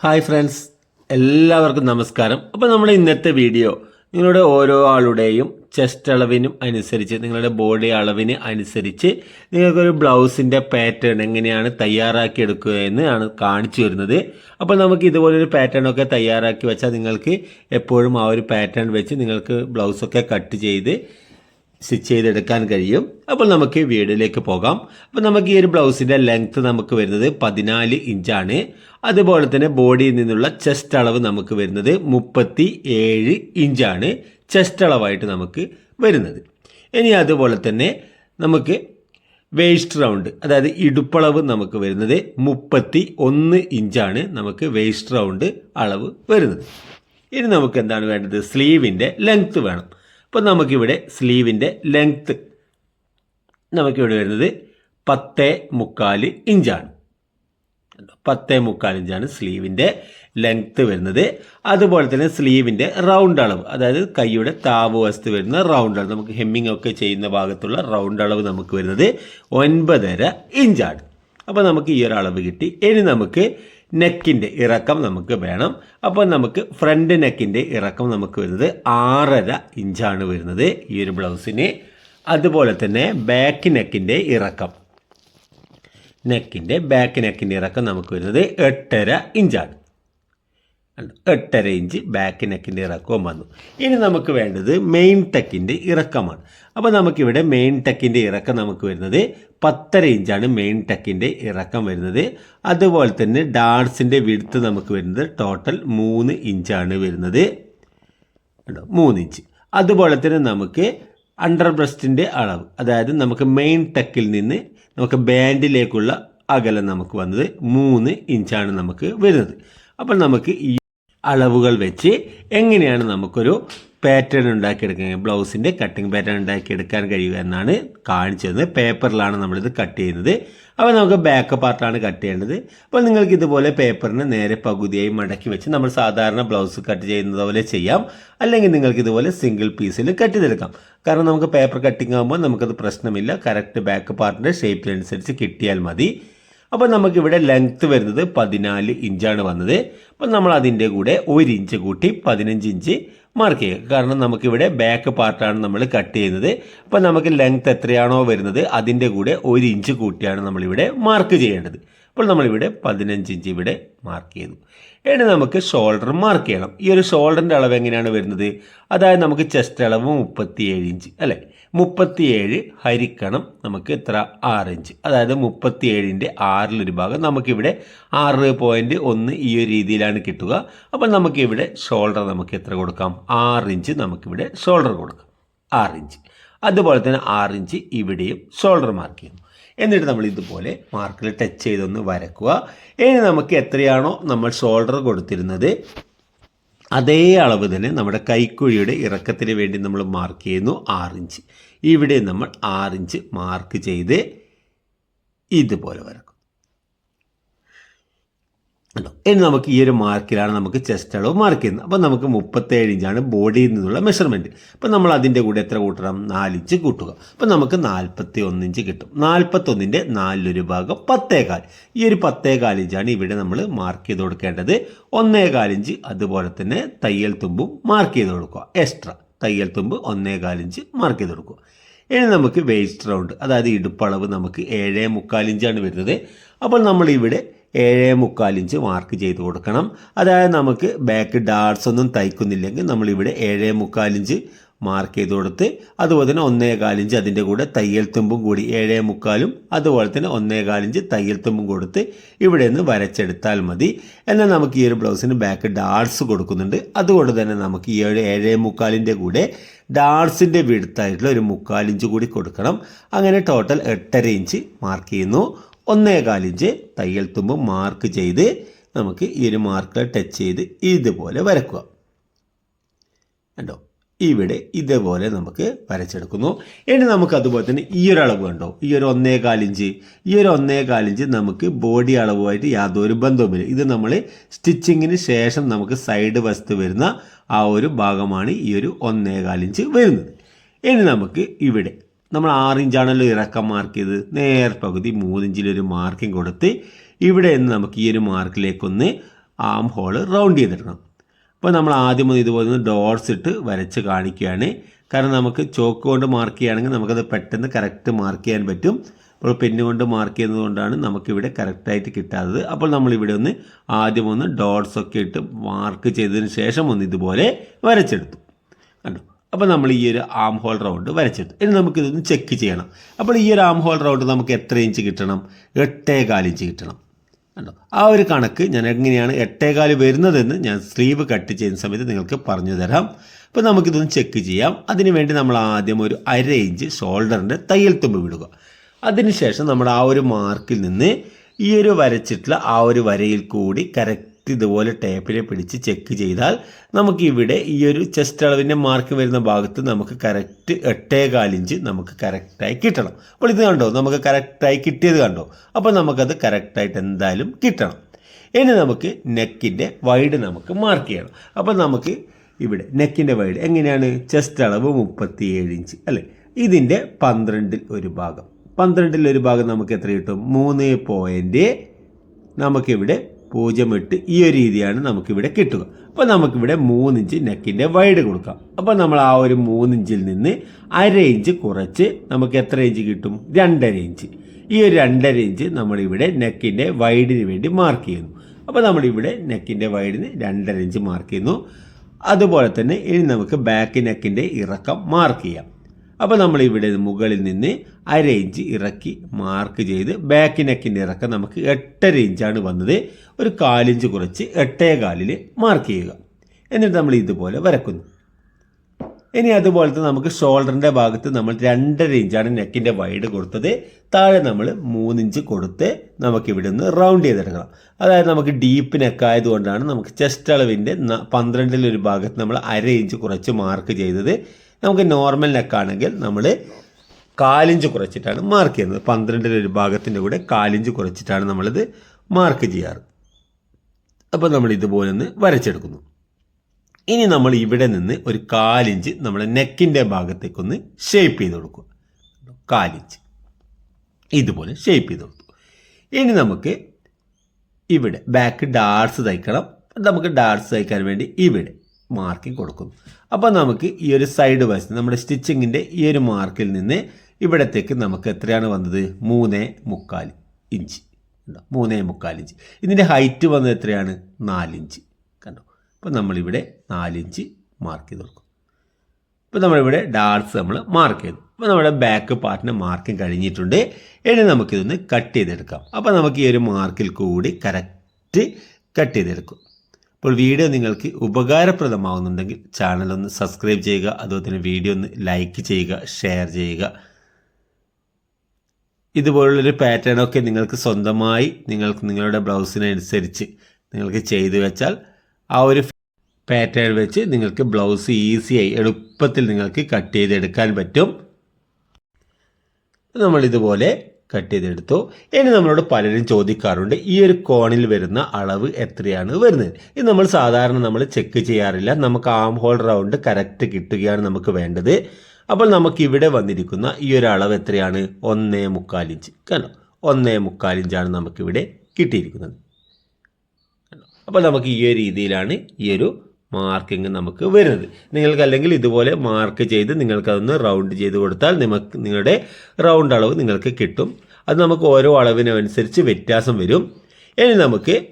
Hi friends എല്ലാവർക്കും നമസ്കാരം. അപ്പോൾ നമ്മുടെ ഇന്നത്തെ വീഡിയോ നിങ്ങളുടെ ഓരോ ആളുടെയും ചെസ്റ്റ് അളവിനും അനുസരിച്ച് നിങ്ങളുടെ ബോഡി അളവിന് അനുസരിച്ച് നിങ്ങൾക്കൊരു ബ്ലൗസിന്റെ പാറ്റേൺ എങ്ങനെയാണ് തയ്യാറാക്കി എടുക്കുക എന്ന് ആണ് കാണിച്ചു വരുന്നത് അപ്പോൾ നമുക്ക് ഇതുപോലൊരു പാറ്റേൺ ഒക്കെ തയ്യാറാക്കി വെച്ചാൽ നിങ്ങൾക്ക് എപ്പോഴും ആ ഒരു പാറ്റേൺ വെച്ച് നിങ്ങൾക്ക് ബ്ലൗസൊക്കെ കട്ട് ചെയ്ത് സ്റ്റിച്ച് ചെയ്തെടുക്കാൻ കഴിയും. അപ്പോൾ നമുക്ക് വീഡിയോയിലേക്ക് പോകാം. അപ്പോൾ നമുക്ക് ഈ ഒരു ബ്ലൗസിന്റെ ലെങ്ത് നമുക്ക് വരുന്നത് പതിനാല് ഇഞ്ചാണ്. അതുപോലെ തന്നെ ബോഡിയിൽ നിന്നുള്ള ചെസ്റ്റ് അളവ് നമുക്ക് വരുന്നത് മുപ്പത്തി ഏഴ് ഇഞ്ചാണ് ചെസ്റ്റ് അളവായിട്ട് നമുക്ക് വരുന്നത്. ഇനി അതുപോലെ തന്നെ നമുക്ക് വേസ്റ്റ് റൗണ്ട് അതായത് ഇടുപ്പളവ് നമുക്ക് വരുന്നത് മുപ്പത്തി ഒന്ന് ഇഞ്ചാണ് നമുക്ക് വേസ്റ്റ് റൗണ്ട് അളവ് വരുന്നത്. ഇനി നമുക്ക് എന്താണ് വേണ്ടത്? സ്ലീവിന്റെ ലെങ്ത്ത് വേണം. അപ്പോൾ നമുക്കിവിടെ സ്ലീവിന്റെ ലെങ്ത്ത് നമുക്കിവിടെ വരുന്നത് പത്തേ മുക്കാൽ ഇഞ്ചാണ്. പത്തേ മുക്കാൽ ഇഞ്ചാണ് സ്ലീവിന്റെ ലെങ്ത്ത് വരുന്നത്. അതുപോലെ തന്നെ സ്ലീവിന്റെ റൗണ്ട് അളവ് അതായത് കൈയുടെ താവ് വസ്തു വരുന്ന റൗണ്ട് അളവ് നമുക്ക് ഹെമ്മിങ് ഒക്കെ ചെയ്യുന്ന ഭാഗത്തുള്ള റൗണ്ട് അളവ് നമുക്ക് വരുന്നത് ഒൻപതര ഇഞ്ചാണ്. അപ്പോൾ നമുക്ക് ഈ ഒരു അളവ് കിട്ടി. ഇനി നമുക്ക് നെക്കിന്റെ ഇറക്കം നമുക്ക് വേണം. അപ്പോൾ നമുക്ക് ഫ്രണ്ട് നെക്കിന്റെ ഇറക്കം നമുക്ക് വരുന്നത് ആറര ഇഞ്ചാണ് വരുന്നത് ഈ ഒരു ബ്ലൗസിന്. അതുപോലെ തന്നെ ബാക്ക് നെക്കിന്റെ ഇറക്കം. നെക്കിന്റെ ബാക്ക് നെക്കിന്റെ ഇറക്കം നമുക്ക് വരുന്നത് എട്ടര ഇഞ്ചാണ്. എട്ടര ഇഞ്ച് ബാക്ക് നെക്കിന്റെ ഇറക്കവും വന്നു. ഇനി നമുക്ക് വേണ്ടത് മെയിൻ ടെക്കിന്റെ ഇറക്കമാണ്. അപ്പോൾ നമുക്കിവിടെ മെയിൻ ടെക്കിന്റെ ഇറക്കം നമുക്ക് വരുന്നത് പത്തര ഇഞ്ചാണ് മെയിൻ ടെക്കിന്റെ ഇറക്കം വരുന്നത്. അതുപോലെ തന്നെ ഡാൻസിന്റെ വിടുത്ത് നമുക്ക് വരുന്നത് ടോട്ടൽ മൂന്ന് ഇഞ്ചാണ് വരുന്നത്. മൂന്ന് ഇഞ്ച്. അതുപോലെ തന്നെ നമുക്ക് അണ്ടർ ബ്രസ്റ്റിന്റെ അളവ് അതായത് നമുക്ക് മെയിൻ ടെക്കിൽ നിന്ന് നമുക്ക് ബാൻഡിലേക്കുള്ള അകലം നമുക്ക് വന്നത് മൂന്ന് ഇഞ്ചാണ് നമുക്ക് വരുന്നത്. അപ്പോൾ നമുക്ക് ഈ അളവുകൾ വെച്ച് എങ്ങനെയാണ് നമുക്കൊരു പാറ്റേൺ ഉണ്ടാക്കിയെടുക്കുക ബ്ലൗസിന്റെ കട്ടിങ് പാറ്റേൺ ഉണ്ടാക്കിയെടുക്കാൻ കഴിയുക എന്നാണ് കാണിച്ചത്. പേപ്പറിലാണ് നമ്മളിത് കട്ട് ചെയ്യുന്നത്. അപ്പോൾ നമുക്ക് ബാക്ക് പാർട്ടാണ് കട്ട് ചെയ്യേണ്ടത്. അപ്പോൾ നിങ്ങൾക്ക് ഇതുപോലെ പേപ്പറിന് നേരെ പകുതിയായി മടക്കി വെച്ച് നമ്മൾ സാധാരണ ബ്ലൗസ് കട്ട് ചെയ്യുന്നത് പോലെ ചെയ്യാം. അല്ലെങ്കിൽ നിങ്ങൾക്ക് ഇതുപോലെ സിംഗിൾ പീസിൽ കട്ട് ചെയ്തെടുക്കാം. കാരണം നമുക്ക് പേപ്പർ കട്ടിങ് ആകുമ്പോൾ നമുക്കത് പ്രശ്നമില്ല. കറക്റ്റ് ബാക്ക് പാർട്ടിന്റെ ഷേപ്പിനനുസരിച്ച് കിട്ടിയാൽ മതി. അപ്പോൾ നമുക്കിവിടെ ലെങ്ത്ത് വരുന്നത് പതിനാല് ഇഞ്ചാണ് വന്നത്. അപ്പോൾ നമ്മൾ അതിന്റെ കൂടെ ഒരു ഇഞ്ച് കൂട്ടി പതിനഞ്ച് ഇഞ്ച് മാർക്ക് ചെയ്യുക. കാരണം നമുക്കിവിടെ ബാക്ക് പാർട്ടാണ് നമ്മൾ കട്ട് ചെയ്യുന്നത്. അപ്പോൾ നമുക്ക് ലെങ്ത്ത് എത്രയാണോ വരുന്നത് അതിന്റെ കൂടെ ഒരു ഇഞ്ച് കൂട്ടിയാണ് നമ്മളിവിടെ മാർക്ക് ചെയ്യേണ്ടത്. അപ്പോൾ നമ്മളിവിടെ പതിനഞ്ച് ഇഞ്ച് ഇവിടെ മാർക്ക് ചെയ്തു. ഇനി നമുക്ക് ഷോൾഡർ മാർക്ക് ചെയ്യണം. ഈ ഒരു ഷോൾഡറിന്റെ അളവ് എങ്ങനെയാണ് വരുന്നത്? അതായത് നമുക്ക് ചെസ്റ്റ് അളവ് മുപ്പത്തിയേഴ് ഇഞ്ച് അല്ലേ? മുപ്പത്തിയേഴ് ഹരിക്കണം നമുക്ക് എത്ര? ആറ് ഇഞ്ച്. അതായത് മുപ്പത്തിയേഴിന്റെ ആറിലൊരു ഭാഗം. നമുക്കിവിടെ ആറ് പോയിന്റ് ഒന്ന് ഈ ഒരു രീതിയിലാണ് കിട്ടുക. അപ്പോൾ നമുക്കിവിടെ ഷോൾഡർ നമുക്ക് എത്ര കൊടുക്കാം? ആറ് ഇഞ്ച് നമുക്കിവിടെ ഷോൾഡർ കൊടുക്കാം. ആറ് ഇഞ്ച്. അതുപോലെ തന്നെ ആറ് ഇഞ്ച് ഇവിടെയും ഷോൾഡർ മാർക്ക് ചെയ്യുന്നു എന്നിട്ട് നമ്മൾ ഇതുപോലെ മാർക്കിൽ ടച്ച് ചെയ്തൊന്ന് വരക്കുക. ഇനി നമുക്ക് എത്രയാണോ നമ്മൾ ഷോൾഡർ കൊടുത്തിരുന്നത് അതേ അളവ് തന്നെ നമ്മുടെ കൈക്കുഴിയുടെ ഇറക്കത്തിന് വേണ്ടി നമ്മൾ മാർക്ക് ചെയ്യുന്നു ആറിഞ്ച് ഇവിടെ നമ്മൾ ആറിഞ്ച് മാർക്ക് ചെയ്ത് ഇതുപോലെ വരക്കും. ഇനി നമുക്ക് ഈ ഒരു മാർക്കിലാണ് നമുക്ക് ചെസ്റ്റ് അളവ് മാർക്ക് ചെയ്യുന്നത്. അപ്പോൾ നമുക്ക് മുപ്പത്തേഴ് ഇഞ്ചാണ് ബോഡിയിൽ നിന്നുള്ള മെഷർമെന്റ് അപ്പോൾ നമ്മൾ അതിന്റെ കൂടെ എത്ര കൂട്ടണം? നാലിഞ്ച് കൂട്ടുക. അപ്പോൾ നമുക്ക് നാൽപ്പത്തി ഒന്ന് ഇഞ്ച് കിട്ടും. നാൽപ്പത്തൊന്നിന്റെ നാലിലൊരു ഭാഗം പത്തേകാൽ. ഈ ഒരു പത്തേകാൽ ഇഞ്ചാണ് ഇവിടെ നമ്മൾ മാർക്ക് ചെയ്ത് കൊടുക്കേണ്ടത്. ഒന്നേകാൽ ഇഞ്ച് അതുപോലെ തന്നെ തയ്യൽ തുമ്പും മാർക്ക് ചെയ്ത് കൊടുക്കുക. എക്സ്ട്രാ തയ്യൽ തുമ്പ് ഒന്നേകാൽ ഇഞ്ച് മാർക്ക് ചെയ്ത് കൊടുക്കുക. ഇനി നമുക്ക് വേസ്റ്റ് റൗണ്ട് അതായത് ഇടുപ്പളവ് നമുക്ക് ഏഴേ മുക്കാൽ ഇഞ്ചാണ് വരുന്നത്. അപ്പോൾ നമ്മൾ ഇവിടെ ഏഴേ മുക്കാൽ ഇഞ്ച് മാർക്ക് ചെയ്ത് കൊടുക്കണം. അതായത് നമുക്ക് ബാക്ക് ഡാർട്സ് ഒന്നും തയ്ക്കുന്നില്ലെങ്കിൽ നമ്മളിവിടെ ഏഴ് മുക്കാൽ ഇഞ്ച് മാർക്ക് ചെയ്ത് കൊടുത്ത് അതുപോലെ തന്നെ ഒന്നേ കാലിഞ്ച് അതിന്റെ കൂടെ തയ്യൽ തുമ്പും കൂടി ഏഴേ മുക്കാലും അതുപോലെ തന്നെ ഒന്നേ കാലിഞ്ച് തയ്യൽ തുമ്പും കൊടുത്ത് ഇവിടെ നിന്ന് വരച്ചെടുത്താൽ മതി. എന്നാൽ നമുക്ക് ഈ ഒരു ബ്ലൗസിന് ബാക്ക് ഡാർട്സ് കൊടുക്കുന്നുണ്ട്. അതുകൊണ്ട് തന്നെ നമുക്ക് ഈ ഒരു ഏഴേ മുക്കാലിന്റെ കൂടെ ഡാർട്സിന്റെ വിടുത്തായിട്ടുള്ള ഒരു മുക്കാലിഞ്ച് കൂടി കൊടുക്കണം. അങ്ങനെ ടോട്ടൽ എട്ടര ഇഞ്ച് മാർക്ക് ചെയ്യുന്നു. ഒന്നേകാൽ ഇഞ്ച് തയ്യൽ തുമ്പ് മാർക്ക് ചെയ്ത് നമുക്ക് ഈ ഒരു മാർക്കർ ടച്ച് ചെയ്ത് ഇതുപോലെ വരക്കുക. കണ്ടോ? ഇവിടെ ഇതേപോലെ നമുക്ക് വരച്ചെടുക്കുന്നു. ഇനി നമുക്ക് അതുപോലെ തന്നെ ഈ ഒരു അളവ് കണ്ടോ? ഈ ഒരു ഒന്നേകാൽ ഇഞ്ച്. ഈ ഒരു ഒന്നേകാൽ ഇഞ്ച് നമുക്ക് ബോഡി അളവുമായിട്ട് യാതൊരു ബന്ധവുമില്ല. ഇത് നമ്മൾ സ്റ്റിച്ചിങ്ങിന് ശേഷം നമുക്ക് സൈഡ് വസ്തു വരുന്ന ആ ഒരു ഭാഗമാണ് ഈ ഒരു ഒന്നേകാൽ ഇഞ്ച് വരുന്നത്. ഇനി നമുക്ക് ഇവിടെ നമ്മൾ ആറ് ഇഞ്ചാണല്ലോ ഇറക്കം മാർക്ക് ചെയ്ത് നേർ പകുതി മൂന്നിഞ്ചിലൊരു മാർക്കിംഗ് കൊടുത്ത് ഇവിടെ നിന്ന് നമുക്ക് ഈ ഒരു മാർക്കിലേക്കൊന്ന് ആം ഹോൾ റൗണ്ട് ചെയ്തിടണം. അപ്പോൾ നമ്മൾ ആദ്യം ഒന്ന് ഇതുപോലെ ഒന്ന് ഡോട്ട്സ് ഇട്ട് വരച്ച് കാണിക്കുകയാണ്. കാരണം നമുക്ക് ചോക്ക് കൊണ്ട് മാർക്ക് ചെയ്യുകയാണെങ്കിൽ നമുക്കത് പെട്ടെന്ന് കറക്റ്റ് മാർക്ക് ചെയ്യാൻ പറ്റും. അപ്പോൾ പെന്ന് കൊണ്ട് മാർക്ക് ചെയ്യുന്നത് കൊണ്ടാണ് നമുക്കിവിടെ കറക്റ്റായിട്ട് കിട്ടാത്തത്. അപ്പോൾ നമ്മളിവിടെ ഒന്ന് ആദ്യം ഒന്ന് ഡോട്ട്സ് ഒക്കെ ഇട്ട് മാർക്ക് ചെയ്തതിന് ശേഷം ഒന്ന് ഇതുപോലെ വരച്ചെടുത്തു. കണ്ടോ? അപ്പോൾ നമ്മൾ ഈ ഒരു ആം ഹോൾ റൗണ്ട് വരച്ചിട്ട് ഇനി നമുക്കിതൊന്ന് ചെക്ക് ചെയ്യണം. അപ്പോൾ ഈ ഒരു ആം ഹോൾ റൗണ്ട് നമുക്ക് എത്ര ഇഞ്ച് കിട്ടണം? എട്ടേകാൽ ഇഞ്ച് കിട്ടണം. കണ്ടോ? ആ ഒരു കണക്ക് ഞാൻ എങ്ങനെയാണ് എട്ടേകാൽ വരുന്നതെന്ന് ഞാൻ സ്ലീവ് കട്ട് ചെയ്യുന്ന സമയത്ത് നിങ്ങൾക്ക് പറഞ്ഞു തരാം. അപ്പോൾ നമുക്കിതൊന്ന് ചെക്ക് ചെയ്യാം. അതിനുവേണ്ടി നമ്മൾ ആദ്യം ഒരു അര ഇഞ്ച് ഷോൾഡറിന്റെ തയ്യൽ തുമ്പ് വിടുക. അതിനുശേഷം നമ്മൾ ആ ഒരു മാർക്കിൽ നിന്ന് ഈ ഒരു വരച്ചിട്ടുള്ള ആ ഒരു വരയിൽ കൂടി കറക്റ്റ് ഇതുപോലെ ടേപ്പിനെ പിടിച്ച് ചെക്ക് ചെയ്താൽ നമുക്ക് ഇവിടെ ഈ ഒരു ചെസ്റ്റ് അളവിന്റെ മാർക്ക് വരുന്ന ഭാഗത്ത് നമുക്ക് കറക്റ്റ് എട്ടേകാലിഞ്ച് നമുക്ക് കറക്റ്റായി കിട്ടണം. അപ്പോൾ ഇത് കണ്ടോ? നമുക്ക് കറക്റ്റായി കിട്ടിയത് കണ്ടോ? അപ്പോൾ നമുക്കത് കറക്റ്റായിട്ട് എന്തായാലും കിട്ടണം. ഇനി നമുക്ക് നെക്കിന്റെ വൈഡ് നമുക്ക് മാർക്ക് ചെയ്യണം. അപ്പോൾ നമുക്ക് ഇവിടെ നെക്കിന്റെ വൈഡ് എങ്ങനെയാണ്? ചെസ്റ്റ് അളവ് മുപ്പത്തിയേഴ് ഇഞ്ച് അല്ലേ? ഇതിന്റെ പന്ത്രണ്ടിൽ ഒരു ഭാഗം. പന്ത്രണ്ടിൽ ഒരു ഭാഗം നമുക്ക് എത്ര കിട്ടും? മൂന്ന് പോയിന്റ് നമുക്കിവിടെ പൂജ്യം എട്ട് ഈ ഒരു രീതിയാണ് നമുക്കിവിടെ കിട്ടുക. അപ്പോൾ നമുക്കിവിടെ മൂന്നിഞ്ച് നെക്കിന്റെ വൈഡ് കൊടുക്കാം. അപ്പോൾ നമ്മൾ ആ ഒരു മൂന്നിഞ്ചിൽ നിന്ന് അര ഇഞ്ച് കുറച്ച് നമുക്ക് എത്ര ഇഞ്ച് കിട്ടും? രണ്ടര ഇഞ്ച് ഈ ഒരു രണ്ടര ഇഞ്ച് നമ്മളിവിടെ നെക്കിന്റെ വൈഡിന് വേണ്ടി മാർക്ക് ചെയ്യുന്നു. അപ്പോൾ നമ്മളിവിടെ നെക്കിന്റെ വൈഡിന് രണ്ടര ഇഞ്ച് മാർക്ക് ചെയ്യുന്നു. അതുപോലെ തന്നെ ഇനി നമുക്ക് ബാക്ക് നെക്കിന്റെ ഇറക്കം മാർക്ക് ചെയ്യാം. അപ്പോൾ നമ്മൾ ഇവിടെ മുകളിൽ നിന്ന് അര ഇഞ്ച് ഇറക്കി മാർക്ക് ചെയ്ത് ബാക്ക് നെക്കിന്റെ ഇറക്കം നമുക്ക് എട്ടര ഇഞ്ചാണ് വന്നത്. ഒരു കാലിഞ്ച് കുറച്ച് എട്ടേ കാലിൽ മാർക്ക് ചെയ്യുക. എന്നിട്ട് നമ്മൾ ഇതുപോലെ വരക്കുന്നു. ഇനി അതുപോലെ തന്നെ നമുക്ക് ഷോൾഡറിന്റെ ഭാഗത്ത് നമ്മൾ രണ്ടര ഇഞ്ചാണ് നെക്കിന്റെ വൈഡ് കൊടുത്തത്. താഴെ നമ്മൾ മൂന്നിഞ്ച് കൊടുത്ത് നമുക്ക് ഇവിടെ നിന്ന് റൗണ്ട് ചെയ്തെടുക്കണം. അതായത് നമുക്ക് ഡീപ്പ് നെക്ക് ആയതുകൊണ്ടാണ് നമുക്ക് ചെസ്റ്റ് അളവിന്റെ പന്ത്രണ്ടിലൊരു ഭാഗത്ത് നമ്മൾ അര ഇഞ്ച് കുറച്ച് മാർക്ക് ചെയ്തത്. നമുക്ക് നോർമൽ നെക്കാണെങ്കിൽ നമ്മൾ കാലിഞ്ച് കുറച്ചിട്ടാണ് മാർക്ക് ചെയ്യുന്നത്. പന്ത്രണ്ടിന്റെ ഒരു ഭാഗത്തിന്റെ കൂടെ കാലിഞ്ച് കുറച്ചിട്ടാണ് നമ്മളിത് മാർക്ക് ചെയ്യാറ്. അപ്പോൾ നമ്മൾ ഇതുപോലെ ഒന്ന് വരച്ചെടുക്കുന്നു. ഇനി നമ്മൾ ഇവിടെ നിന്ന് ഒരു കാലിഞ്ച് നമ്മളെ നെക്കിന്റെ ഭാഗത്തേക്കൊന്ന് ഷേപ്പ് ചെയ്ത് കൊടുക്കുക. കാലിഞ്ച്. ഇതുപോലെ ഷേപ്പ് ചെയ്ത് കൊടുത്തു. ഇനി നമുക്ക് ഇവിടെ ബാക്ക് ഡാർസ് തയ്ക്കണം. നമുക്ക് ഡാർസ് തയ്ക്കാൻ വേണ്ടി ഇവിടെ മാർക്കിംഗ് കൊടുക്കും. അപ്പോൾ നമുക്ക് ഈ ഒരു സൈഡ് വശത്ത് നമ്മുടെ സ്റ്റിച്ചിങ്ങിന്റെ ഈ ഒരു മാർക്കിൽ നിന്ന് ഇവിടത്തേക്ക് നമുക്ക് എത്രയാണ് വന്നത്? മൂന്ന് മുക്കാൽ ഇഞ്ച്. ഉണ്ടോ മൂന്നേ മുക്കാൽ ഇഞ്ച്. ഇതിന്റെ ഹൈറ്റ് വന്നത് എത്രയാണ്? നാലിഞ്ച് കണ്ടോ? അപ്പോൾ നമ്മളിവിടെ നാലിഞ്ച് മാർക്ക് ചെയ്ത് കൊടുക്കും. ഇപ്പോൾ നമ്മളിവിടെ ഡാർട്സ് നമ്മൾ മാർക്ക് ചെയ്തു. അപ്പോൾ നമ്മുടെ ബാക്ക് പാർട്ടിന് മാർക്കിംഗ് കഴിഞ്ഞിട്ടുണ്ട്. ഇനി നമുക്കിതൊന്ന് കട്ട് ചെയ്തെടുക്കാം. അപ്പോൾ നമുക്ക് ഈ ഒരു മാർക്കിൽ കൂടി കറക്റ്റ് കട്ട് ചെയ്തെടുക്കും. അപ്പോൾ വീഡിയോ നിങ്ങൾക്ക് ഉപകാരപ്രദമാകുന്നുണ്ടെങ്കിൽ ചാനൽ ഒന്ന് സബ്സ്ക്രൈബ് ചെയ്യുക അതുപോലെ തന്നെ വീഡിയോ ഒന്ന് ലൈക്ക് ചെയ്യുക ഷെയർ ചെയ്യുക. ഇതുപോലുള്ളൊരു പാറ്റേണൊക്കെ നിങ്ങൾക്ക് സ്വന്തമായി നിങ്ങൾക്ക് നിങ്ങളുടെ ബ്ലൗസിനനുസരിച്ച് നിങ്ങൾക്ക് ചെയ്തു വെച്ചാൽ ആ ഒരു പാറ്റേൺ വെച്ച് നിങ്ങൾക്ക് ബ്ലൗസ് ഈസിയായി എളുപ്പത്തിൽ നിങ്ങൾക്ക് കട്ട് ചെയ്തെടുക്കാൻ പറ്റും. നമ്മളിതുപോലെ കട്ട് ചെയ്തെടുത്തു ഇനി നമ്മളോട് പലരും ചോദിക്കാറുണ്ട് ഈ ഒരു കോണിൽ വരുന്ന അളവ് എത്രയാണ് വരുന്നത്? ഇത് നമ്മൾ സാധാരണ നമ്മൾ ചെക്ക് ചെയ്യാറില്ല. നമുക്ക് ആം ഹോൾ റൗണ്ട് കറക്റ്റ് കിട്ടുകയാണ് നമുക്ക് വേണ്ടത്. അപ്പോൾ നമുക്ക് ഇവിടെ വന്നിരിക്കുന്ന ഈ ഒരു അളവ് എത്രയാണ്? ഒന്നേ മുക്കാലിഞ്ച് കണ്ടോ? ഒന്നേ മുക്കാലിഞ്ചാണ് നമുക്കിവിടെ കിട്ടിയിരിക്കുന്നത്. അപ്പോൾ നമുക്ക് ഈ ഒരു രീതിയിലാണ് ഈ ഒരു മാർക്കിംഗ് നമുക്ക് വരുന്നത്. നിങ്ങൾക്ക് അല്ലെങ്കിൽ ഇതുപോലെ മാർക്ക് ചെയ്ത് നിങ്ങൾക്കതൊന്ന് റൗണ്ട് ചെയ്ത് കൊടുത്താൽ നിങ്ങൾക്ക് നിങ്ങളുടെ റൗണ്ട് അളവ് നിങ്ങൾക്ക് കിട്ടും. അത് നമുക്ക് ഓരോ അളവിനനുസരിച്ച് വ്യത്യാസം വരും. ഇനി നമുക്ക്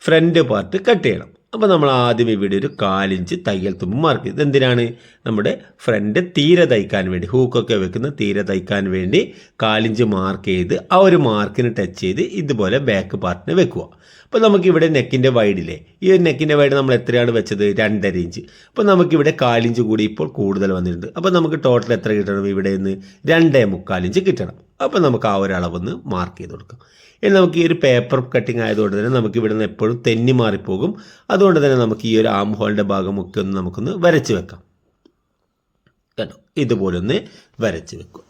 ഫ്രണ്ട് പാർട്ട് കട്ട് ചെയ്യണം. അപ്പോൾ നമ്മൾ ആദ്യം ഇവിടെ ഒരു കാലിഞ്ച് തയ്യൽ തുമ്പ് മാർക്ക് ചെയ്ത് എന്തിനാണ്? നമ്മുടെ ഫ്രണ്ട് തീരെ തയ്ക്കാൻ വേണ്ടി ഹൂക്കൊക്കെ വെക്കുന്ന തീരെ തയ്ക്കാൻ വേണ്ടി കാലിഞ്ച് മാർക്ക് ചെയ്ത് ആ ഒരു മാർക്കിന് ടച്ച് ചെയ്ത് ഇതുപോലെ ബാക്ക് പാർട്ടിന് വെക്കുക. അപ്പോൾ നമുക്കിവിടെ നെക്കിന്റെ വൈഡിലെ ഈ ഒരു നെക്കിന്റെ വൈഡ് നമ്മൾ എത്രയാണ് വെച്ചത്? രണ്ടര ഇഞ്ച് അപ്പോൾ നമുക്കിവിടെ കാലിഞ്ച് കൂടി ഇപ്പോൾ കൂടുതൽ വന്നിട്ടുണ്ട്. അപ്പോൾ നമുക്ക് ടോട്ടൽ എത്ര കിട്ടണം ഇവിടെ നിന്ന്? രണ്ടേ മുക്കാലിഞ്ച് കിട്ടണം. അപ്പോൾ നമുക്ക് ആ ഒരു മാർക്ക് ചെയ്ത് കൊടുക്കാം. ഇനി നമുക്ക് ഈ ഒരു പേപ്പർ കട്ടിങ് ആയതുകൊണ്ട് തന്നെ നമുക്ക് ഇവിടെ നിന്ന് എപ്പോഴും തെന്നി മാറിപ്പോകും. അതുകൊണ്ട് തന്നെ നമുക്ക് ഈ ഒരു ആം ഹോളിന്റെ ഭാഗമൊക്കെ ഒന്ന് നമുക്കൊന്ന് വരച്ച് വെക്കാം. കേട്ടോ ഇതുപോലൊന്ന് വരച്ച് വെക്കും.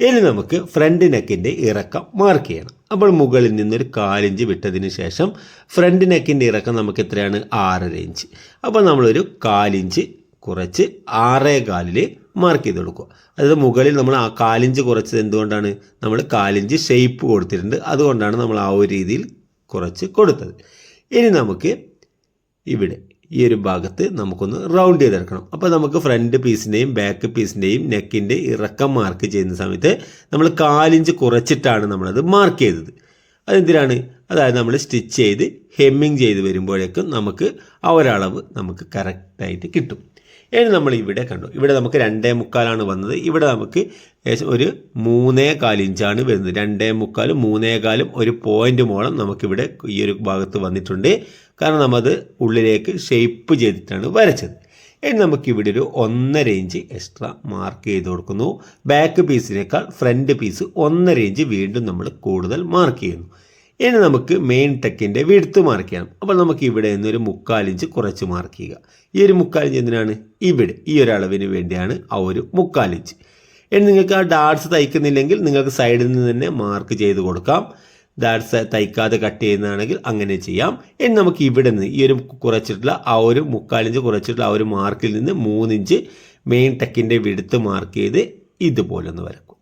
ഇനി നമുക്ക് ഫ്രണ്ട് നെക്കിന്റെ ഇറക്കം മാർക്ക് ചെയ്യണം. അപ്പോൾ മുകളിൽ നിന്നൊരു കാലിഞ്ച് വിട്ടതിന് ശേഷം ഫ്രണ്ട് നെക്കിന്റെ ഇറക്കം നമുക്ക് എത്രയാണ്? ആറര ഇഞ്ച്. അപ്പോൾ നമ്മളൊരു കാലിഞ്ച് കുറച്ച് ആറേ കാലിൽ മാർക്ക് ചെയ്ത് കൊടുക്കുക. അതായത് മുകളിൽ നമ്മൾ ആ കാലിഞ്ച് കുറച്ചത് എന്തുകൊണ്ടാണ്? നമ്മൾ കാലിഞ്ച് ഷേപ്പ് കൊടുത്തിട്ടുണ്ട്. അതുകൊണ്ടാണ് നമ്മൾ ആ ഒരു രീതിയിൽ കുറച്ച് കൊടുത്തത്. ഇനി നമുക്ക് ഇവിടെ ഈ ഒരു ഭാഗത്ത് നമുക്കൊന്ന് റൗണ്ട് ചെയ്തെടുക്കണം. അപ്പോൾ നമുക്ക് ഫ്രണ്ട് പീസിന്റെയും ബാക്ക് പീസിന്റെയും നെക്കിന്റെ ഇറക്കം മാർക്ക് ചെയ്യുന്ന സമയത്ത് നമ്മൾ കാലിഞ്ച് കുറച്ചിട്ടാണ് നമ്മളത് മാർക്ക് ചെയ്തത്. അതെന്തിനാണ്? അതായത് നമ്മൾ സ്റ്റിച്ച് ചെയ്ത് ഹെമ്മിങ് ചെയ്ത് വരുമ്പോഴേക്കും നമുക്ക് ആ ഒരളവ് നമുക്ക് കറക്റ്റായിട്ട് കിട്ടും. ഇനി നമ്മൾ ഇവിടെ കണ്ടു ഇവിടെ നമുക്ക് രണ്ടേ മുക്കാലാണ് വന്നത്. ഇവിടെ നമുക്ക് ഒരു മൂന്നേ കാലിഞ്ചാണ് വരുന്നത്. രണ്ടേ മുക്കാലും മൂന്നേ കാലും ഒരു പോയിന്റ് മോളം നമുക്കിവിടെ ഈ ഒരു ഭാഗത്ത് വന്നിട്ടുണ്ട്. കാരണം നമ്മത് ഉള്ളിലേക്ക് ഷേപ്പ് ചെയ്തിട്ടാണ് വരച്ചത്. ഇനി നമുക്ക് ഇവിടെ ഒരു ഒന്നര ഇഞ്ച് എക്സ്ട്രാ മാർക്ക് ചെയ്ത് കൊടുക്കുന്നു. ബാക്ക് പീസിനേക്കാൾ ഫ്രണ്ട് പീസ് ഒന്നര ഇഞ്ച് വീണ്ടും നമ്മൾ കൂടുതൽ മാർക്ക് ചെയ്യുന്നു. ഇനി നമുക്ക് മെയിൻ ടെക്കിന്റെ വിടുത്ത് മാർക്ക് ചെയ്യണം അപ്പോൾ നമുക്ക് ഇവിടെ നിന്ന് ഒരു മുക്കാലിഞ്ച് കുറച്ച് മാർക്ക് ചെയ്യുക. ഈ ഒരു മുക്കാലിഞ്ച് എന്തിനാണ്? ഇവിടെ ഈ ഒരു അളവിന് വേണ്ടിയാണ് ആ ഒരു മുക്കാലിഞ്ച് ഇനി നിങ്ങൾക്ക് ആ ഡാർട്സ് തയ്ക്കുന്നില്ലെങ്കിൽ നിങ്ങൾക്ക് സൈഡിൽ നിന്ന് തന്നെ മാർക്ക് ചെയ്ത് കൊടുക്കാം. ഡാർട്സ് തയ്ക്കാതെ കട്ട് ചെയ്യുന്നതാണെങ്കിൽ അങ്ങനെ ചെയ്യാം. ഇനി നമുക്ക് ഇവിടെ നിന്ന് ഈ ഒരു കുറച്ചിട്ടുള്ള ആ ഒരു മുക്കാലിഞ്ച് കുറച്ചിട്ടുള്ള ആ ഒരു മാർക്കിൽ നിന്ന് മൂന്നിഞ്ച് മെയിൻ ടെക്കിന്റെ വിടുത്ത് മാർക്ക് ചെയ്ത് ഇതുപോലെ ഒന്ന് വരക്കും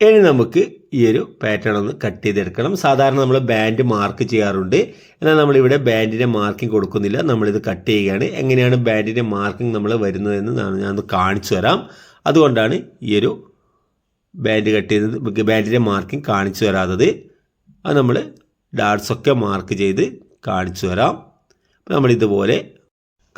ഇനി നമുക്ക് ഈ ഒരു പാറ്റേൺ ഒന്ന് കട്ട് ചെയ്തെടുക്കണം. സാധാരണ നമ്മൾ ബാൻഡ് മാർക്ക് ചെയ്യാറുണ്ട്. എന്നാൽ നമ്മളിവിടെ ബാൻഡിന്റെ മാർക്കിംഗ് കൊടുക്കുന്നില്ല. നമ്മളിത് കട്ട് ചെയ്യുകയാണ്. എങ്ങനെയാണ് ബാൻഡിന്റെ മാർക്കിംഗ് നമ്മൾ വരുന്നതെന്ന് ഞാനൊന്ന് കാണിച്ചു തരാം. അതുകൊണ്ടാണ് ഈ ഒരു ബാൻഡ് കട്ട് ചെയ്തത് ബാൻഡിന്റെ മാർക്കിംഗ് കാണിച്ചു തരാത്തത് അത് നമ്മൾ ഡാർട്സൊക്കെ മാർക്ക് ചെയ്ത് കാണിച്ചു തരാം. അപ്പോൾ നമ്മൾ ഇതുപോലെ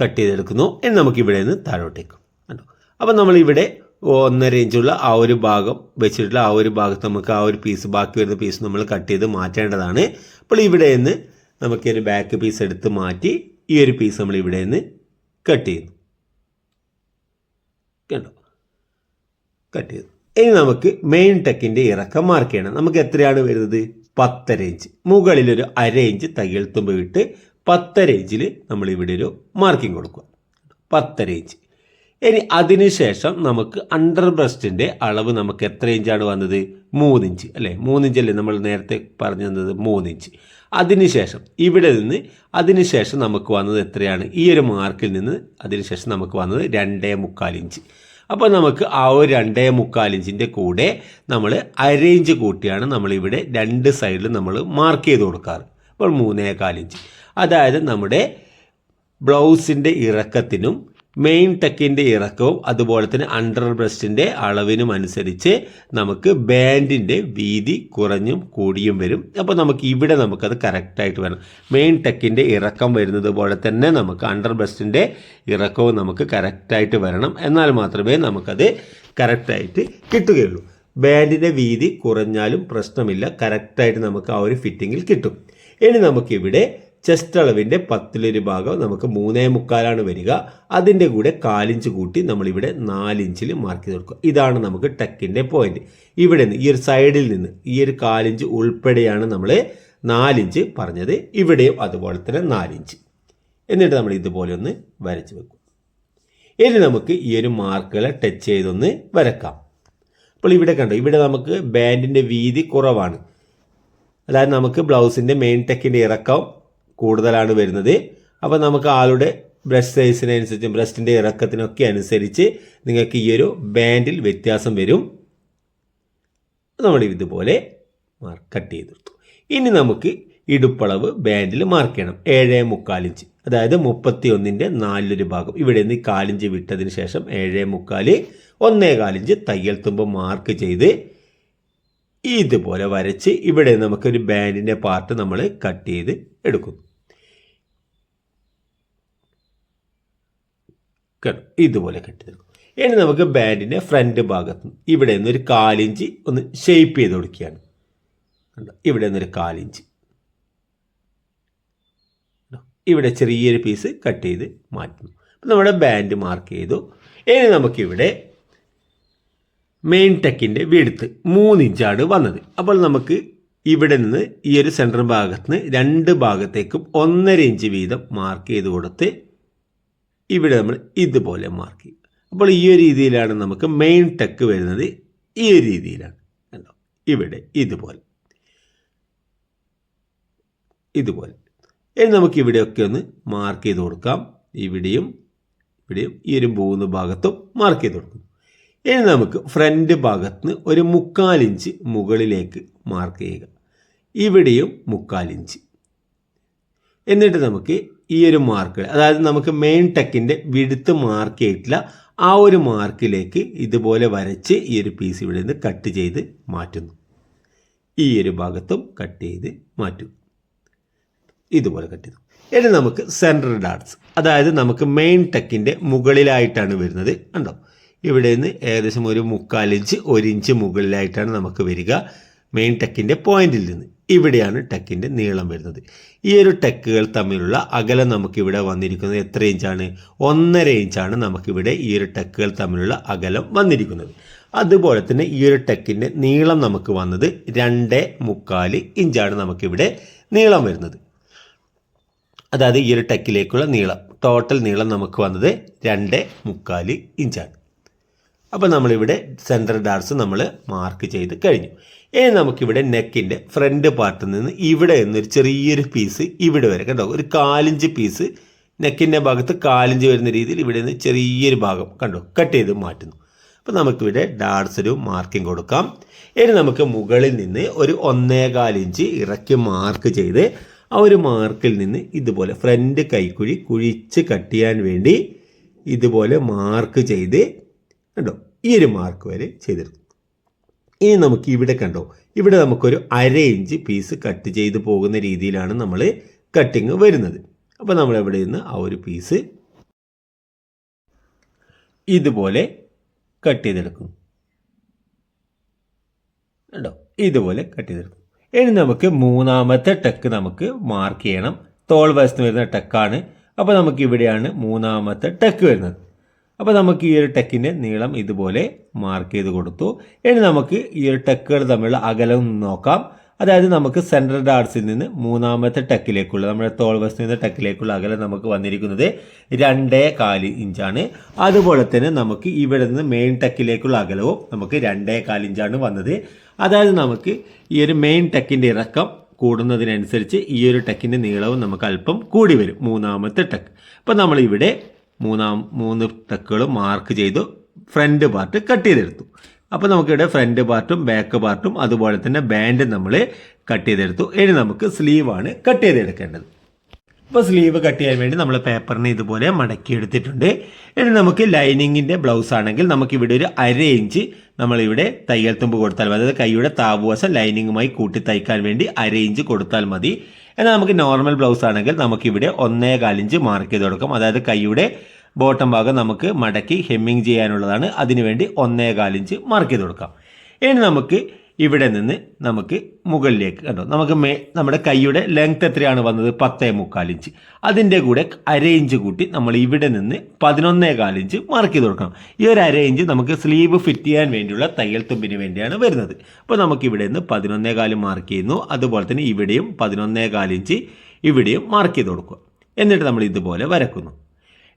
കട്ട് ചെയ്തെടുക്കുന്നു. എന്ന് നമുക്ക് ഇവിടെ നിന്ന് താഴോട്ടേക്കും കണ്ടോ? അപ്പോൾ നമ്മളിവിടെ ഒന്നര ഇഞ്ചുള്ള ആ ഒരു ഭാഗം വെച്ചിട്ടുള്ള ആ ഒരു ഭാഗത്ത് നമുക്ക് ആ ഒരു പീസ് ബാക്കി വരുന്ന പീസ് നമ്മൾ കട്ട് ചെയ്ത് മാറ്റേണ്ടതാണ്. അപ്പോൾ ഇവിടെ നിന്ന് നമുക്ക് ഒരു ബാക്ക് പീസ് എടുത്ത് മാറ്റി ഈ ഒരു പീസ് നമ്മൾ ഇവിടെ നിന്ന് കട്ട് ചെയ്യുന്നു. കണ്ടോ? കട്ട് ചെയ്തു ഇനി നമുക്ക് മെയിൻ ടെക്കിന്റെ ഇറക്കം മാർക്ക് ചെയ്യണം. നമുക്ക് എത്രയാണ് വരുന്നത്? പത്തര ഇഞ്ച് മുകളിൽ ഒരു അര ഇഞ്ച് തയ്യൽ തുമ്പ് വിട്ട് പത്തര ഇഞ്ചിൽ നമ്മൾ ഇവിടെ ഒരു മാർക്കിംഗ് കൊടുക്കുക. പത്തര ഇഞ്ച് ഇനി അതിനുശേഷം നമുക്ക് അണ്ടർ ബ്രസ്റ്റിന്റെ അളവ് നമുക്ക് എത്ര ഇഞ്ചാണ് വന്നത്? മൂന്നിഞ്ച് അല്ലേ? മൂന്നിഞ്ചല്ലേ നമ്മൾ നേരത്തെ പറഞ്ഞു തന്നത്? മൂന്നിഞ്ച് അതിനുശേഷം ഇവിടെ നിന്ന് അതിനുശേഷം നമുക്ക് വന്നത് എത്രയാണ്? ഈ ഒരു മാർക്കിൽ നിന്ന് അതിനുശേഷം നമുക്ക് വന്നത് രണ്ടേ മുക്കാൽ ഇഞ്ച് അപ്പോൾ നമുക്ക് ആ ഒരു രണ്ടേ മുക്കാൽ ഇഞ്ചിന്റെ കൂടെ നമ്മൾ അരയിഞ്ച് കൂട്ടിയാണ് നമ്മളിവിടെ രണ്ട് സൈഡിൽ നമ്മൾ മാർക്ക് ചെയ്ത് കൊടുക്കാറ്. അപ്പോൾ മൂന്നേ ഇഞ്ച്. അതായത് നമ്മുടെ ബ്ലൗസിന്റെ ഇറക്കത്തിനും മെയിൻ ടെക്കിന്റെ ഇറക്കവും അതുപോലെ തന്നെ അണ്ടർ ബ്രസ്റ്റിന്റെ അളവിനും അനുസരിച്ച് നമുക്ക് ബാൻഡിന്റെ വീതി കുറഞ്ഞും കൂടിയും വരും. അപ്പോൾ നമുക്ക് ഇവിടെ നമുക്കത് കറക്റ്റായിട്ട് വേണം മെയിൻ ടെക്കിന്റെ ഇറക്കം വരുന്നത് പോലെ തന്നെ നമുക്ക് അണ്ടർ ബ്രസ്റ്റിന്റെ ഇറക്കവും നമുക്ക് കറക്റ്റായിട്ട് വരണം. എന്നാൽ മാത്രമേ നമുക്കത് കറക്റ്റായിട്ട് കിട്ടുകയുള്ളൂ. ബാൻഡിന്റെ വീതി കുറഞ്ഞാലും പ്രശ്നമില്ല. കറക്റ്റായിട്ട് നമുക്ക് ആ ഒരു ഫിറ്റിങ്ങിൽ കിട്ടും. ഇനി നമുക്കിവിടെ ചെസ്റ്റ് അളവിന്റെ പത്തിലൊരു ഭാഗം നമുക്ക് മൂന്നേ മുക്കാലാണ് വരിക. അതിന്റെ കൂടെ കാലിഞ്ച് കൂട്ടി നമ്മളിവിടെ നാലിഞ്ചിൽ മാർക്ക് ചെയ്ത് കൊടുക്കുക. ഇതാണ് നമുക്ക് ടെക്കിന്റെ പോയിന്റ് ഇവിടെ നിന്ന് ഈ ഒരു സൈഡിൽ നിന്ന് ഈ ഒരു കാലിഞ്ച് ഉൾപ്പെടെയാണ് നമ്മൾ നാലിഞ്ച് പറഞ്ഞത്. ഇവിടെയും അതുപോലെ തന്നെ നാലിഞ്ച്. എന്നിട്ട് നമ്മൾ ഇതുപോലെ ഒന്ന് വരച്ച് വെക്കും ഇനി നമുക്ക് ഈ ഒരു മാർക്കുകളെ ടച്ച് ചെയ്തൊന്ന് വരക്കാം. അപ്പോൾ ഇവിടെ കണ്ടോ ഇവിടെ നമുക്ക് ബാൻഡിന്റെ വീതി കുറവാണ്. അതായത് നമുക്ക് ബ്ലൗസിന്റെ മെയിൻ ടെക്കിന്റെ ഇറക്കം കൂടുതലാണ് വരുന്നത്. അപ്പോൾ നമുക്ക് ആളുടെ ബ്രസ്റ്റ് സൈസിനനുസരിച്ചും ബ്രസ്റ്റിന്റെ ഇറക്കത്തിനൊക്കെ അനുസരിച്ച് നിങ്ങൾക്ക് ഈ ഒരു ബാൻഡിൽ വ്യത്യാസം വരും. നമ്മൾ ഇതുപോലെ കട്ട് ചെയ്തെടുത്തു ഇനി നമുക്ക് ഇടുപ്പളവ് ബാൻഡിൽ മാർക്ക് ചെയ്യണം. ഏഴ് മുക്കാലിഞ്ച് അതായത് മുപ്പത്തി ഒന്നിന്റെ നാലിലൊരു ഭാഗം. ഇവിടെ നിന്ന് കാലിഞ്ച് വിട്ടതിന് ശേഷം ഏഴ് മുക്കാൽ ഒന്നേ കാലിഞ്ച് തയ്യൽ തുമ്പ് മാർക്ക് ചെയ്ത് ഇതുപോലെ വരച്ച് ഇവിടെ നമുക്കൊരു ബാൻഡിന്റെ പാർട്ട് നമ്മൾ കട്ട് ചെയ്ത് എടുക്കുന്നു. ഇതുപോലെ കട്ട് ചെയ്തെടുക്കും ഇനി നമുക്ക് ബാൻഡിന്റെ ഫ്രണ്ട് ഭാഗത്ത് ഇവിടെ നിന്ന് ഒരു കാലിഞ്ച് ഒന്ന് ഷേപ്പ് ചെയ്ത് കൊടുക്കുകയാണ്. ഇവിടെ നിന്നൊരു കാലിഞ്ച്. ഇവിടെ ചെറിയൊരു പീസ് കട്ട് ചെയ്ത് മാറ്റുന്നു. അപ്പം നമ്മുടെ ബാൻഡ് മാർക്ക് ചെയ്തു. ഇനി നമുക്കിവിടെ മെയിൻ ടെക്കിന്റെ വിടുത്ത് മൂന്നിഞ്ചാണ് വന്നത്. അപ്പോൾ നമുക്ക് ഇവിടെ നിന്ന് ഈ ഒരു സെൻട്രൽ ഭാഗത്ത് നിന്ന് രണ്ട് ഭാഗത്തേക്കും ഒന്നര ഇഞ്ച് വീതം മാർക്ക് ചെയ്ത് കൊടുത്ത് ഇവിടെ നമ്മൾ ഇതുപോലെ മാർക്ക് ചെയ്യും. അപ്പോൾ ഈ ഒരു രീതിയിലാണ് നമുക്ക് മെയിൻ ടെക്ക് വരുന്നത്. ഈ ഒരു രീതിയിലാണ്. കണ്ടോ? ഇവിടെ ഇതുപോലെ. ഇതുപോലെ. ഇനി നമുക്ക് ഇവിടെയൊക്കെ ഒന്ന് മാർക്ക് ചെയ്ത് കൊടുക്കാം. ഇവിടെയും ഇവിടെയും ഈ ഒരു മൂന്ന് ഭാഗത്തും മാർക്ക് ചെയ്ത് കൊടുക്കും ഇനി നമുക്ക് ഫ്രണ്ട് ഭാഗത്ത് നിന്ന് ഒരു മുക്കാലിഞ്ച് മുകളിലേക്ക് മാർക്ക് ചെയ്യുക. ഇവിടെയും മുക്കാലിഞ്ച് എന്നിട്ട് നമുക്ക് ഈ ഒരു മാർക്ക് അതായത് നമുക്ക് മെയിൻ ടെക്കിന്റെ വിടുത്ത് മാർക്ക് ചെയ്തിട്ടില്ല ആ ഒരു മാർക്കിലേക്ക് ഇതുപോലെ വരച്ച് ഈ ഒരു പീസ് ഇവിടെ നിന്ന് കട്ട് ചെയ്ത് മാറ്റുന്നു. ഈ ഒരു ഭാഗത്തും കട്ട് ചെയ്ത് മാറ്റും ഇതുപോലെ കട്ട് ചെയ്തു. ഇനി നമുക്ക് സെൻട്രൽ ഡാർട്സ് അതായത് നമുക്ക് മെയിൻ ടെക്കിന്റെ മുകളിലായിട്ടാണ് വരുന്നത്. കണ്ടോ? ഇവിടെ നിന്ന് ഏകദേശം ഒരു മുക്കാലിഞ്ച് ഒരു ഇഞ്ച് മുകളിലായിട്ടാണ് നമുക്ക് വരിക. മെയിൻ ടെക്കിന്റെ പോയിന്റിൽ നിന്ന്. ഇവിടെയാണ് ടെക്കിന്റെ നീളം വരുന്നത്. ഈ ഒരു ടെക്കുകൾ തമ്മിലുള്ള അകലം നമുക്കിവിടെ വന്നിരിക്കുന്നത് എത്ര ഇഞ്ചാണ്? ഒന്നര ഇഞ്ചാണ് നമുക്കിവിടെ ഈ ഒരു ടെക്കുകൾ തമ്മിലുള്ള അകലം വന്നിരിക്കുന്നത്. അതുപോലെ തന്നെ ഈ ഒരു ടെക്കിന്റെ നീളം നമുക്ക് വന്നത് രണ്ട് മുക്കാൽ ഇഞ്ചാണ് നമുക്കിവിടെ നീളം വരുന്നത്. അതായത് ഈ ഒരു ടെക്കിലേക്കുള്ള നീളം. ടോട്ടൽ നീളം നമുക്ക് വന്നത് രണ്ട് മുക്കാൽ ഇഞ്ചാണ്. അപ്പോൾ നമ്മളിവിടെ സെൻട്രൽ ഡാർസ് നമ്മൾ മാർക്ക് ചെയ്ത് കഴിഞ്ഞു. ഇനി നമുക്കിവിടെ നെക്കിന്റെ ഫ്രണ്ട് പാർട്ടിൽ നിന്ന് ഇവിടെ നിന്നൊരു ചെറിയൊരു പീസ് ഇവിടെ വരെ. കണ്ടോ? ഒരു കാലിഞ്ച് പീസ് നെക്കിന്റെ ഭാഗത്ത് കാലിഞ്ച് വരുന്ന രീതിയിൽ ഇവിടെ നിന്ന് ചെറിയൊരു ഭാഗം കണ്ടോ? കട്ട് ചെയ്ത് മാറ്റുന്നു. അപ്പോൾ നമുക്കിവിടെ ഡാർസ് ഒരു മാർക്കിംഗ് കൊടുക്കാം. ഇനി നമുക്ക് മുകളിൽ നിന്ന് ഒരു ഒന്നേകാൽ ഇഞ്ച് ഇറക്കി മാർക്ക് ചെയ്ത് ആ ഒരു മാർക്കിൽ നിന്ന് ഇതുപോലെ ഫ്രണ്ട് കൈക്കുഴി കുഴിച്ച് കട്ട് ചെയ്യാൻ വേണ്ടി ഇതുപോലെ മാർക്ക് ചെയ്ത് കണ്ടോ? ഈ ഒരു മാർക്ക് വരെ ചെയ്തെടുക്കും ഇനി നമുക്ക് ഇവിടെ കണ്ടോ? ഇവിടെ നമുക്കൊരു അര ഇഞ്ച് പീസ് കട്ട് ചെയ്ത് പോകുന്ന രീതിയിലാണ് നമ്മൾ കട്ടിങ് വരുന്നത്. അപ്പോൾ നമ്മൾ എവിടെ നിന്ന് ആ ഒരു പീസ് ഇതുപോലെ കട്ട് ചെയ്തെടുക്കും കണ്ടോ? ഇതുപോലെ കട്ട് ചെയ്തെടുക്കും ഇനി നമുക്ക് മൂന്നാമത്തെ ടെക്ക് നമുക്ക് മാർക്ക് ചെയ്യണം. തോൾ വശത്ത് വരുന്ന ടെക്കാണ് അപ്പോൾ നമുക്ക് ഇവിടെയാണ് മൂന്നാമത്തെ ടെക്ക് വരുന്നത്. അപ്പോൾ നമുക്ക് ഈ ഒരു ടെക്കിന്റെ നീളം ഇതുപോലെ മാർക്ക് ചെയ്ത് കൊടുത്തു. ഇനി നമുക്ക് ഈ ഒരു ടെക്കുകൾ തമ്മിലുള്ള അകലം നോക്കാം. അതായത് നമുക്ക് സെൻട്രൽ ഡാർട്സിൽ നിന്ന് മൂന്നാമത്തെ ടെക്കിലേക്കുള്ള നമ്മുടെ തോൾ വശത്ത് നിന്ന് ടെക്കിലേക്കുള്ള അകലം നമുക്ക് വന്നിരിക്കുന്നത് രണ്ടേ കാൽ ഇഞ്ചാണ് അതുപോലെ തന്നെ നമുക്ക് ഇവിടെ നിന്ന് മെയിൻ ടെക്കിലേക്കുള്ള അകലവും നമുക്ക് രണ്ടേ കാൽ ഇഞ്ചാണ് വന്നത്. അതായത് നമുക്ക് ഈ ഒരു മെയിൻ ടെക്കിന്റെ ഇറക്കം കൂടുന്നതിനനുസരിച്ച് ഈ ഒരു ടെക്കിന്റെ നീളവും നമുക്ക് അല്പം കൂടി വരും. മൂന്നാമത്തെ ടെക്ക്. അപ്പോൾ നമ്മളിവിടെ മൂന്നാം മൂന്ന് ടെക്കുകൾ മാർക്ക് ചെയ്തു ഫ്രണ്ട് പാർട്ട് കട്ട് ചെയ്തെടുത്തു. അപ്പോൾ നമുക്കിവിടെ ഫ്രണ്ട് പാർട്ടും ബാക്ക് പാർട്ടും അതുപോലെ തന്നെ ബാൻഡും നമ്മൾ കട്ട് ചെയ്തെടുത്തു. ഇനി നമുക്ക് സ്ലീവാണ് കട്ട് ചെയ്തെടുക്കേണ്ടത്. ഇപ്പോൾ സ്ലീവ് കട്ട് ചെയ്യാൻ വേണ്ടി നമ്മൾ പേപ്പറിനെ ഇതുപോലെ മടക്കി എടുത്തിട്ടുണ്ട് ഇനി നമുക്ക് ലൈനിങ്ങിന്റെ ബ്ലൗസ് ആണെങ്കിൽ നമുക്കിവിടെ ഒരു അര ഇഞ്ച് നമ്മളിവിടെ തയ്യൽ തുമ്പ് കൊടുത്താൽ മതി. അതായത് കൈയുടെ താപുവശം ലൈനിങ്ങുമായി കൂട്ടി തയ്ക്കാൻ വേണ്ടി അര ഇഞ്ച് കൊടുത്താൽ മതി. എന്നാൽ നമുക്ക് നോർമൽ ബ്ലൗസ് ആണെങ്കിൽ നമുക്കിവിടെ ഒന്നേ കാലിഞ്ച് മാർക്ക് ചെയ്ത് കൊടുക്കാം. അതായത് കൈയുടെ ബോട്ടം ഭാഗം നമുക്ക് മടക്കി ഹെമ്മിങ് ചെയ്യാനുള്ളതാണ്. അതിനുവേണ്ടി ഒന്നേ കാലിഞ്ച് മാർക്ക് ചെയ്ത് കൊടുക്കാം. ഇനി നമുക്ക് ഇവിടെ നിന്ന് നമുക്ക് മുകളിലേക്ക് കണ്ടോ? നമുക്ക് മേ നമ്മുടെ കൈയുടെ ലെങ്ത് എത്രയാണ് വന്നത്? പത്തേ മുക്കാൽ ഇഞ്ച് അതിന്റെ കൂടെ അര ഇഞ്ച് കൂട്ടി നമ്മൾ ഇവിടെ നിന്ന് പതിനൊന്നേ ഇഞ്ച് മാർക്ക് ചെയ്ത് കൊടുക്കണം. ഈ ഒരു അര ഇഞ്ച് നമുക്ക് സ്ലീവ് ഫിറ്റ് ചെയ്യാൻ വേണ്ടിയുള്ള തയ്യൽ തുമ്പിന് വേണ്ടിയാണ് വരുന്നത്. അപ്പോൾ നമുക്ക് ഇവിടെ നിന്ന് പതിനൊന്നേ കാൽ മാർക്ക് ചെയ്യുന്നു. അതുപോലെ തന്നെ ഇവിടെയും പതിനൊന്നേ ഇഞ്ച് ഇവിടെയും മാർക്ക് ചെയ്ത് കൊടുക്കുക. എന്നിട്ട് നമ്മൾ ഇതുപോലെ വരക്കുന്നു.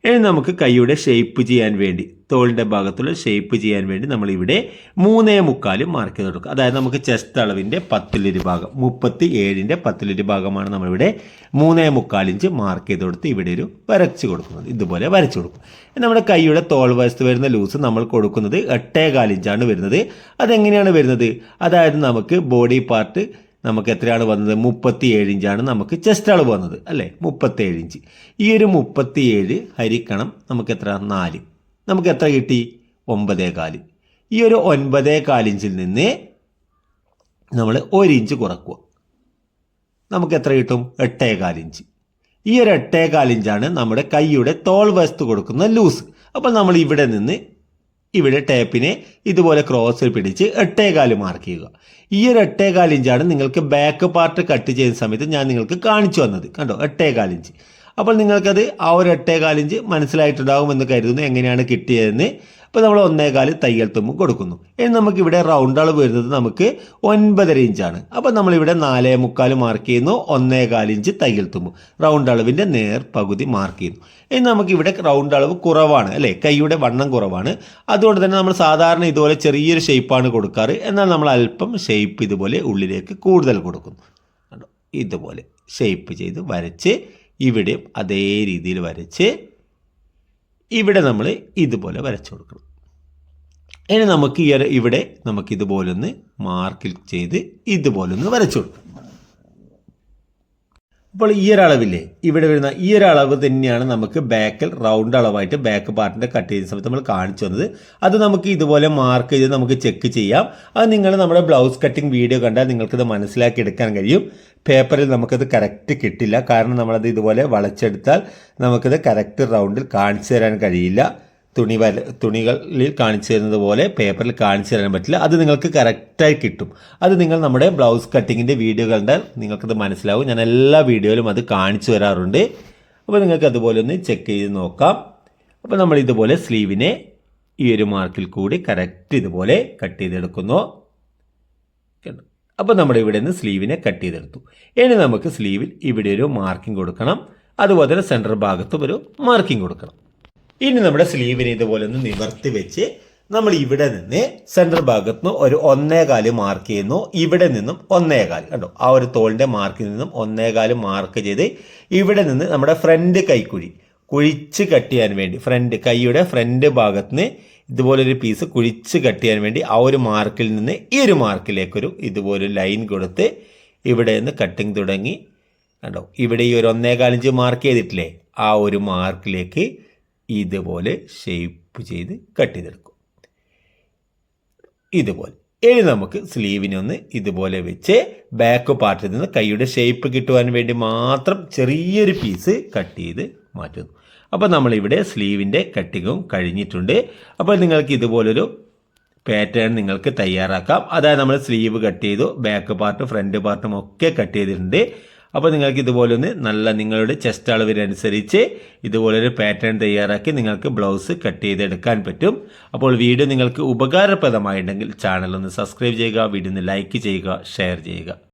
ഇനി നമുക്ക് കൈയുടെ ഷേപ്പ് ചെയ്യാൻ വേണ്ടി തോളിന്റെ ഭാഗത്തുള്ള ഷേപ്പ് ചെയ്യാൻ വേണ്ടി നമ്മൾ ഇവിടെ മൂന്നേ മുക്കാലും മാർക്ക് ചെയ്ത് കൊടുക്കുക. അതായത് നമുക്ക് ചെസ്റ്റ് അളവിന്റെ പത്തിലൊരു ഭാഗം മുപ്പത്തി ഏഴിന്റെ പത്തിലൊരു ഭാഗമാണ് നമ്മളിവിടെ മൂന്നേ മുക്കാലിഞ്ച് മാർക്ക് ചെയ്ത് കൊടുത്ത് ഇവിടെ ഒരു വരച്ച് കൊടുക്കുന്നത്. ഇതുപോലെ വരച്ച് കൊടുക്കും. നമ്മുടെ കൈയുടെ തോൾ വശത്ത് വരുന്ന ലൂസ് നമ്മൾ കൊടുക്കുന്നത് എട്ടേ കാലിഞ്ചാണ് വരുന്നത്. അതെങ്ങനെയാണ് വരുന്നത്? അതായത് നമുക്ക് ബോഡി പാർട്ട് നമുക്ക് എത്രയാണ് വന്നത്? മുപ്പത്തി ഏഴ് ഇഞ്ചാണ് നമുക്ക് ചെസ്റ്റ് അളവ് വന്നത് അല്ലേ? മുപ്പത്തി ഏഴ് ഇഞ്ച്. ഈ ഒരു മുപ്പത്തി ഏഴ് ഹരിക്കണം നമുക്ക് എത്ര? നാല്. നമുക്ക് എത്ര കിട്ടി? ഒമ്പതേ കാൽ. ഈ ഒരു ഒൻപതേ കാലിഞ്ചിൽ നിന്ന് നമ്മൾ ഒരു ഇഞ്ച് കുറക്കുക. നമുക്ക് എത്ര കിട്ടും? എട്ടേ കാലിഞ്ച്. ഈ ഒരു എട്ടേ കാലിഞ്ചാണ് നമ്മുടെ കൈയുടെ തോൾ വശത്ത് കൊടുക്കുന്ന ലൂസ്. അപ്പോൾ നമ്മൾ ഇവിടെ നിന്ന് ഇവിടെ ടേപ്പിനെ ഇതുപോലെ ക്രോസിൽ പിടിച്ച് എട്ടേകാൽ മാർക്ക് ചെയ്യുക. ഈ ഒരു എട്ടേകാൽ ഇഞ്ചാണ് നിങ്ങൾക്ക് ബാക്ക് പാർട്ട് കട്ട് ചെയ്യുന്ന സമയത്ത് ഞാൻ നിങ്ങൾക്ക് കാണിച്ചു വന്നത് കണ്ടോ? എട്ടേകാൽ ഇഞ്ച്. അപ്പോൾ നിങ്ങൾക്കത് ആ ഒരു എട്ടേകാൽ ഇഞ്ച് മനസ്സിലായിട്ടുണ്ടാകുമെന്ന് കരുതുന്നു. എങ്ങനെയാണ് കിട്ടിയതെന്ന് അപ്പോൾ നമ്മൾ ഒന്നേകാൽ തയ്യൽ തുമ്പും കൊടുക്കുന്നു. ഇനി നമുക്ക് ഇവിടെ റൗണ്ട് അളവ് വരുന്നത് നമുക്ക് ഒൻപതര ഇഞ്ചാണ്. അപ്പോൾ നമ്മളിവിടെ നാലേ മുക്കാൽ മാർക്ക് ചെയ്യുന്നു ഒന്നേകാൽ ഇഞ്ച് തയ്യൽ തുമ്പും. റൗണ്ട് അളവിന്റെ നേർ പകുതി മാർക്ക് ചെയ്യുന്നു. ഇനി നമുക്കിവിടെ റൗണ്ട് അളവ് കുറവാണ് അല്ലേ? കൈയുടെ വണ്ണം കുറവാണ്. അതുകൊണ്ട് തന്നെ നമ്മൾ സാധാരണ ഇതുപോലെ ചെറിയൊരു ഷേപ്പാണ് കൊടുക്കാറ്. എന്നാൽ നമ്മൾ അല്പം ഷേപ്പ് ഇതുപോലെ ഉള്ളിലേക്ക് കൂടുതൽ കൊടുക്കുന്നു. ഇതുപോലെ ഷേപ്പ് ചെയ്ത് വരച്ച് ഇവിടെയും അതേ രീതിയിൽ വരച്ച് ഇവിടെ നമ്മൾ ഇതുപോലെ വരച്ചു കൊടുക്കണം. ഇനി നമുക്ക് ഈ ഇവിടെ ഇതുപോലൊന്ന് മാർക്കിൽ ചെയ്ത് ഇതുപോലൊന്ന് വരച്ചു കൊടുക്കണം അപ്പോൾ ഈ ഒരു അളവില്ലേ? ഇവിടെ വരുന്ന ഈ ഒരു അളവ് തന്നെയാണ് നമുക്ക് ബാക്കിൽ റൗണ്ട് അളവായിട്ട് ബാക്ക് പാർട്ടിന്റെ കട്ട് ചെയ്യുന്ന സമയത്ത് നമ്മൾ കാണിച്ചു തന്നത്. അത് നമുക്ക് ഇതുപോലെ മാർക്ക് ചെയ്ത് നമുക്ക് ചെക്ക് ചെയ്യാം. അത് നിങ്ങൾ നമ്മുടെ ബ്ലൗസ് കട്ടിങ് വീഡിയോ കണ്ടാൽ നിങ്ങൾക്കത് മനസ്സിലാക്കി എടുക്കാൻ കഴിയും. പേപ്പറിൽ നമുക്കത് കറക്റ്റ് കിട്ടില്ല. കാരണം നമ്മളത് ഇതുപോലെ വളച്ചെടുത്താൽ നമുക്കത് കറക്റ്റ് റൗണ്ടിൽ കാണിച്ചു തരാൻ കഴിയില്ല. തുണി വര തുണികളിൽ കാണിച്ചു തരുന്നത് പോലെ പേപ്പറിൽ കാണിച്ചു തരാൻ പറ്റില്ല. അത് നിങ്ങൾക്ക് കറക്റ്റായി കിട്ടും. അത് നിങ്ങൾ നമ്മുടെ ബ്ലൗസ് കട്ടിങ്ങിന്റെ വീഡിയോ കണ്ടാൽ നിങ്ങൾക്കത് മനസ്സിലാവും. ഞാൻ എല്ലാ വീഡിയോയിലും അത് കാണിച്ചു തരാറുണ്ട്. അപ്പോൾ നിങ്ങൾക്ക് അതുപോലെ ഒന്ന് ചെക്ക് ചെയ്ത് നോക്കാം. അപ്പോൾ നമ്മൾ ഇതുപോലെ സ്ലീവിനെ ഈ ഒരു മാർക്കിൽ കൂടി കറക്റ്റ് ഇതുപോലെ കട്ട് ചെയ്തെടുക്കുന്നു? അപ്പോൾ നമ്മുടെ ഇവിടെ നിന്ന് സ്ലീവിനെ കട്ട് ചെയ്തെടുത്തു. ഇനി നമുക്ക് സ്ലീവിൽ ഇവിടെ ഒരു മാർക്കിംഗ് കൊടുക്കണം. അതുപോലെ തന്നെ സെന്റർ ഭാഗത്തും ഒരു മാർക്കിംഗ് കൊടുക്കണം. ഇനി നമ്മുടെ സ്ലീവിനെ ഇതുപോലെ ഒന്ന് നിവർത്തി വെച്ച് നമ്മൾ ഇവിടെ നിന്ന് സെൻട്രൽ ഭാഗത്ത് നിന്ന് ഒരു ഒന്നേകാൽ മാർക്ക് ചെയ്യുന്നു. ഇവിടെ നിന്നും ഒന്നേകാൽ. കണ്ടോ? ആ ഒരു തോളിന്റെ മാർക്കിൽ നിന്നും ഒന്നേകാൽ മാർക്ക് ചെയ്ത് ഇവിടെ നിന്ന് നമ്മുടെ ഫ്രണ്ട് കൈക്കുഴി കുഴിച്ച് കട്ട് ചെയ്യാൻ വേണ്ടി ഫ്രണ്ട് കൈയുടെ ഫ്രണ്ട് ഭാഗത്ത് നിന്ന് ഇതുപോലൊരു പീസ് കുഴിച്ച് കട്ട് ചെയ്യാൻ വേണ്ടി ആ ഒരു മാർക്കിൽ നിന്ന് ഈ ഒരു മാർക്കിലേക്കൊരു ഇതുപോലൊരു ലൈൻ കൊടുത്ത് ഇവിടെ നിന്ന് കട്ടിങ് തുടങ്ങി. കണ്ടോ? ഇവിടെ ഈ ഒരു ഒന്നേകാലിഞ്ച് മാർക്ക് ചെയ്തിട്ടില്ലേ? ആ ഒരു മാർക്കിലേക്ക് ഇതുപോലെ ഷേപ്പ് ചെയ്ത് കട്ട് ചെയ്തെടുക്കും. ഇതുപോലെ. ഇനി നമുക്ക് സ്ലീവിനെ ഒന്ന് ഇതുപോലെ വെച്ച് ബാക്ക് പാർട്ടിൽ നിന്ന് കൈയുടെ ഷേപ്പ് കിട്ടുവാൻ വേണ്ടി മാത്രം ചെറിയൊരു പീസ് കട്ട് ചെയ്ത് മാറ്റുന്നു. അപ്പോൾ നമ്മളിവിടെ സ്ലീവിന്റെ കട്ടിങ്ങും കഴിഞ്ഞിട്ടുണ്ട്. അപ്പോൾ നിങ്ങൾക്ക് ഇതുപോലൊരു പാറ്റേൺ നിങ്ങൾക്ക് തയ്യാറാക്കാം. അതായത് നമ്മൾ സ്ലീവ് കട്ട് ചെയ്തു ബാക്ക് പാർട്ട് ഫ്രണ്ട് പാർട്ടും ഒക്കെ കട്ട് ചെയ്തിട്ടുണ്ട്. അപ്പോൾ നിങ്ങൾക്ക് ഇതുപോലെ ഒന്ന് നല്ല നിങ്ങളുടെ ചെസ്റ്റ് അളവിനനുസരിച്ച് ഇതുപോലൊരു പാറ്റേൺ തയ്യാറാക്കി നിങ്ങൾക്ക് ബ്ലൗസ് കട്ട് ചെയ്തെടുക്കാൻ പറ്റും. അപ്പോൾ വീഡിയോ നിങ്ങൾക്ക് ഉപകാരപ്രദമായിട്ടുണ്ടെങ്കിൽ ചാനൽ ഒന്ന് സബ്സ്ക്രൈബ് ചെയ്യുക വീഡിയോ ഒന്ന് ലൈക്ക് ചെയ്യുക ഷെയർ ചെയ്യുക.